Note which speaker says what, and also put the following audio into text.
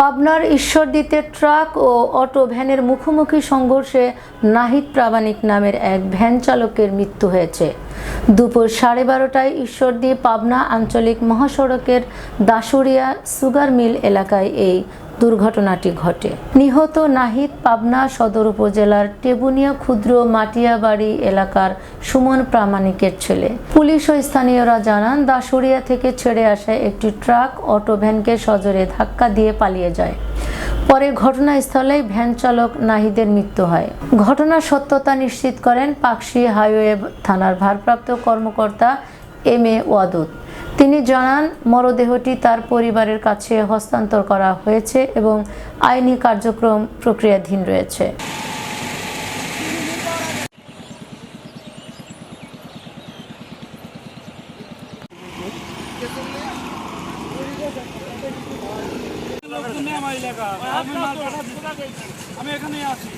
Speaker 1: পাবনার ঈশ্বরদীতে ট্রাক ও অটো ভ্যানের মুখোমুখি সংঘর্ষে নাহিদ প্রামাণিক নামের এক ভ্যান চালকের মৃত্যু হয়েছে। দুপুর সাড়ে বারোটায় ঈশ্বরদী পাবনা আঞ্চলিক মহাসড়কের দাসুরিয়া সুগার মিল এলাকায় এই দুর্ঘটনাটি ঘটে। নিহত নাহিদ পাবনা সদর উপজেলার টেবুনিয়া ক্ষুদ্র মাটিয়াবাড়ি এলাকার সুমন প্রামাণিকের ছেলে। পুলিশ ও স্থানীয়রা জানান দাসুরিয়া থেকে ছেড়ে আসা একটি ট্রাক অটো ভ্যানকে সজোরে ধাক্কা দিয়ে পালিয়ে যায়। পরে ঘটনাস্থলে ভ্যান চালক নাহিদের মৃত্যু হয়। ঘটনার সত্যতা নিশ্চিত করেন পাকশি হাইওয়ে থানার ভারপ্রাপ্ত কর্মকর্তা এম এ ওয়াদুদ। তিনি জানান, মরদেহটি তার পরিবারের কাছে হস্তান্তর করা হয়েছে এবং আইনি কার্যক্রম প্রক্রিয়াধীন রয়েছে।
Speaker 2: আমি এখানেই আছি।